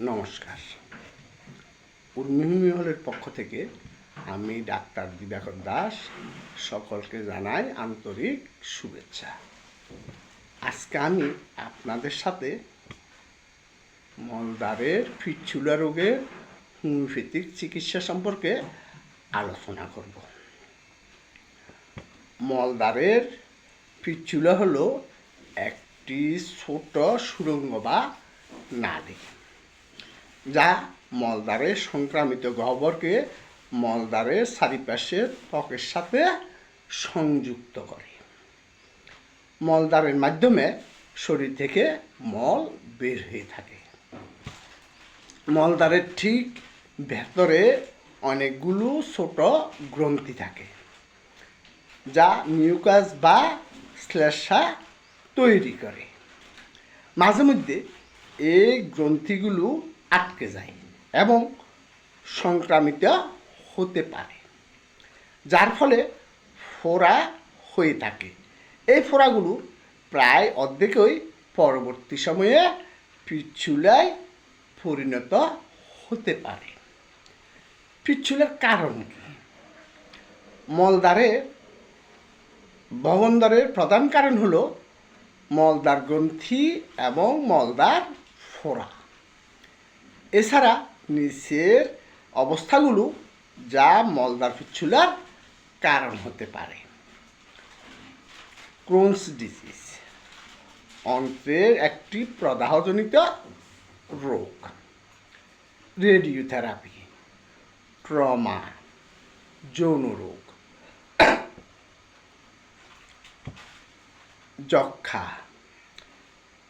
নমস্কার। উর্মিহুমি হলের পক্ষ থেকে আমি ডাক্তার দিবাকর দাস সকলকে জানাই আন্তরিক শুভেচ্ছা। আজকে আমি আপনাদের সাথে মলদারের ফিচুলা রোগের হোমিওপ্যাথিক চিকিৎসা সম্পর্কে আলোচনা করব। মলদারের পিচুলা হলো একটি ছোট সুরঙ্গ বা নালী। যা মলদারের সংক্রামিত গহ্বরকে মলদারের চারিপাশে ত্বকের সাথে সংযুক্ত করে। মলদারের মাধ্যমে শরীর থেকে মল বের হয়ে থাকে। মলদারের ঠিক ভেতরে অনেকগুলো ছোট গ্রন্থি থাকে, যা মিউকাস বা শ্লেষা তৈরি করে। মাঝে মধ্যে এই গ্রন্থিগুলো আটকে যায় এবং সংক্রামিত হতে পারে। যার ফলে ফোড়া হয়ে থাকে। এই ফোড়াগুলো প্রায় অর্ধেকই পরবর্তী সময়ে পিচ্ছুলায় পরিণত হতে পারে। পিচ্ছুলার কারণ কি? মলদারে বহনদারের প্রধান কারণ হলো মলদার গ্রন্থি এবং মলদার ফোড়া। এছাড়া নিচের অবস্থাগুলো যা মলদার পিচ্ছুলার কারণ হতে পারে। ক্রোনস ডিজিজ অন্ত্রের একটি প্রদাহজনিত রোগ। রেডিওথেরাপি ট্রমা যৌন রোগ। যক্ষা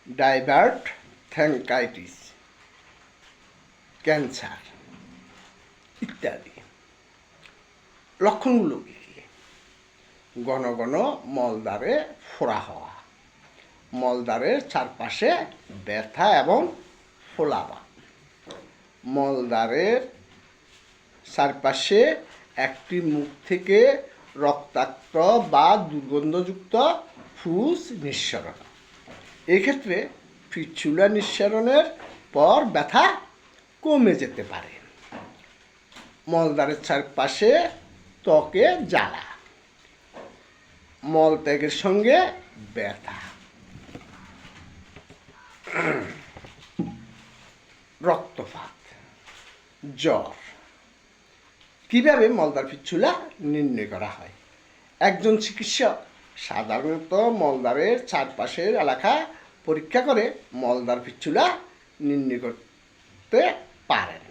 ডাইভার্ট থ্যাঙ্কাইটিস ক্যান্সার ইত্যাদি। লক্ষণগুলো কী কী? ঘন ঘন মলদ্বারে ফোড়া হওয়া মলদ্বারের চারপাশে ব্যথা এবং ফোলাবা মলদ্বারের চারপাশে একটি মুখ থেকে রক্তাক্ত বা দুর্গন্ধযুক্ত ফুস নিঃসরণ। এক্ষেত্রে পিচুলা নিঃসরণের পর ব্যথা কমে যেতে পারে। মলদ্বারের চারপাশে ত্বকে জ্বালা। মলত্যাগের সঙ্গে ব্যথা। রক্তপাত। জ্বর। কীভাবে মলদার পিচ্ছুলা নির্ণয় করা হয়? একজন চিকিৎসক সাধারণত মলদারের চারপাশের এলাকা পরীক্ষা করে মলদার পিচ্ছুলা নির্ণয় করতে পারেন।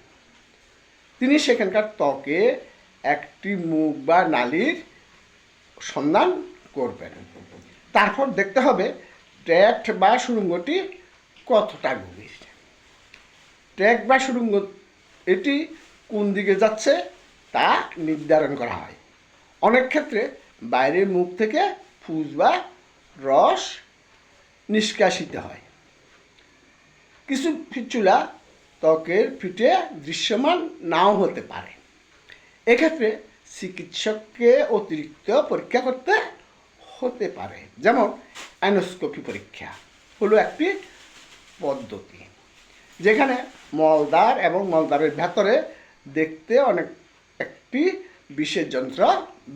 তিনি সেখানকার ত্বকে একটি মুখ বা নালির সন্ধান করবেন। তারপর দেখতে হবে ট্র্যাক্ট বা সুরঙ্গটি কতটা গভীর। ট্র্যাক বা সুরঙ্গ এটি কোন দিকে যাচ্ছে তা নির্ধারণ করা হয়। অনেক ক্ষেত্রে বাইরের মুখ থেকে ফুস বা রস নিষ্কাশিত হয়। কিছু ফিচুলা ত্বকের ফিটে দৃশ্যমান নাও হতে পারে। এক্ষেত্রে চিকিৎসককে অতিরিক্ত পরীক্ষা করতে হতে পারে। যেমন অ্যানোস্কোপি পরীক্ষা হলো একটি পদ্ধতি, যেখানে মলদার এবং মলদারের ভেতরে দেখতে অনেক একটি বিশেষ যন্ত্র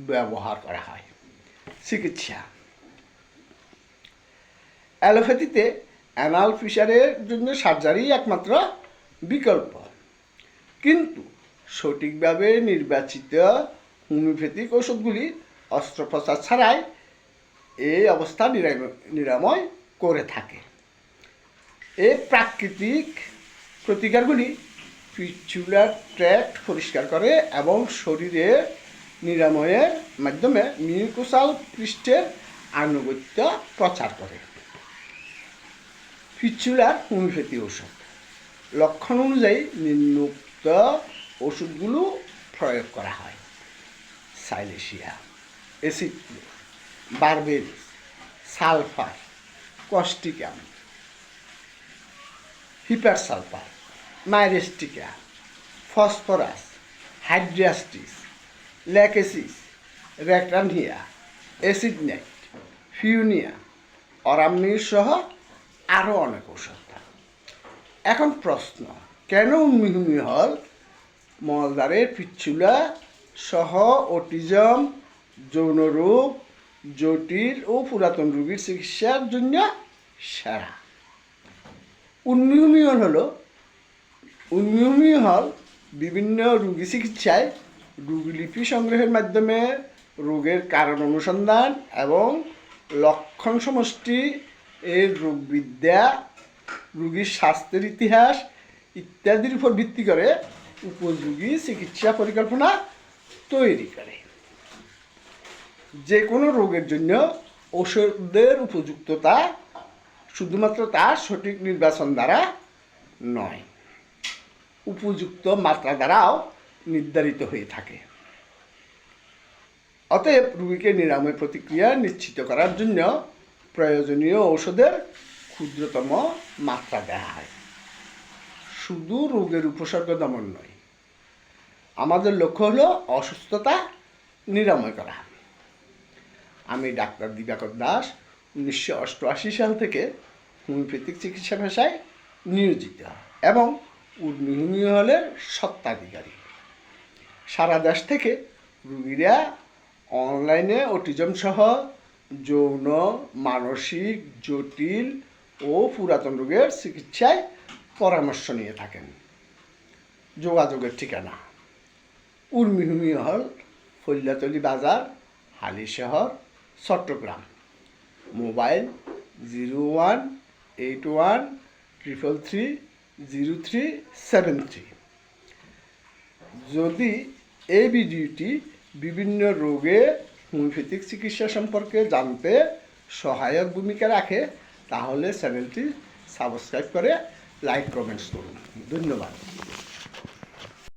ব্যবহার করা হয়। চিকিৎসা, অ্যালোপ্যাথিতে অ্যানাল ফিশারের জন্য সার্জারি একমাত্র বিকল্প। কিন্তু সঠিকভাবে নির্বাচিত হোমিওপ্যাথিক ওষুধগুলি অস্ত্রোপচার ছাড়াই এই অবস্থা নিরাময় করে থাকে। এই প্রাকৃতিক প্রতিকারগুলি পিচুলার ট্র্যাক্ট পরিষ্কার করে এবং শরীরে নিরাময়ের মাধ্যমে মিউকোসাল পৃষ্ঠের আনুগত্য প্রচার করে। পিচুলার হোমিওপ্যাথি ওষুধ। লক্ষণ অনুযায়ী নিম্নোক্ত ওষুধগুলো প্রয়োগ করা হয়। Silicea, acid berberis, sulphur causticum hepar sulphur myristica, phosphorus, hydrastis, lachesis ratanhia acid night ফিউনিয়া, অরামনির সহ আরও অনেক ঔষধ। এখন প্রশ্ন, কেন উন্মিহুমি হল মলদারের পিচ্ছুলা সহ অটিজম যৌন রোগ জটিল ও পুরাতন রোগীর চিকিৎসার জন্য সেরা? উন্মিহুমি হল হলো উন্মিহুমি হল বিভিন্ন রোগী চিকিৎসায় রোগীলিপি সংগ্রহের মাধ্যমে রোগের কারণ অনুসন্ধান এবং লক্ষণ সমষ্টি এর রোগবিদ্যা রোগীর স্বাস্থ্যের ইতিহাস ইত্যাদির উপর ভিত্তি করে উপযোগী চিকিৎসা পরিকল্পনা তৈরি করে। যে কোনো রোগের জন্য ওষুধের উপযুক্ততা শুধুমাত্র তার সঠিক নির্বাচন দ্বারা নয়, উপযুক্ত মাত্রা দ্বারাও নির্ধারিত হয়ে থাকে। অতএব রোগীকে নিরাময় প্রতিক্রিয়া নিশ্চিত করার জন্য প্রয়োজনীয় ঔষধের ক্ষুদ্রতম মাত্রা দেওয়া হয় শুধু রোগের উপসর্গ দমন নয়, আমাদের লক্ষ্য হলো অসুস্থতা নিরাময় করা। আমি ডাক্তার দিবাকর দাস, উনিশশো অষ্টআশি সাল থেকে হোমিওপ্যাথিক চিকিৎসা পেশায় নিয়োজিত এবং উর্মি হলের সত্ত্বাধিকারী সারা দেশ থেকে রুগীরা অনলাইনে অটিজম সহ যৌন, মানসিক, জটিল ও পুরাতন রোগের চিকিৎসায় পরামর্শ নিয়ে থাকেন। যোগাযোগের ঠিকানা। উর্মিহুমি হল ফল্যাতলি বাজার, Halishahar, Chittagong. Mobile zero one eight one triple three zero three seven three. যদি এই ভিডিওটি বিভিন্ন রোগে হোমিওপ্যাথিক চিকিৎসা সম্পর্কে জানতে সহায়ক ভূমিকা রাখে তাহলে চ্যানেলটি সাবস্ক্রাইব করে লাইক কমেন্টস করুন। ধন্যবাদ।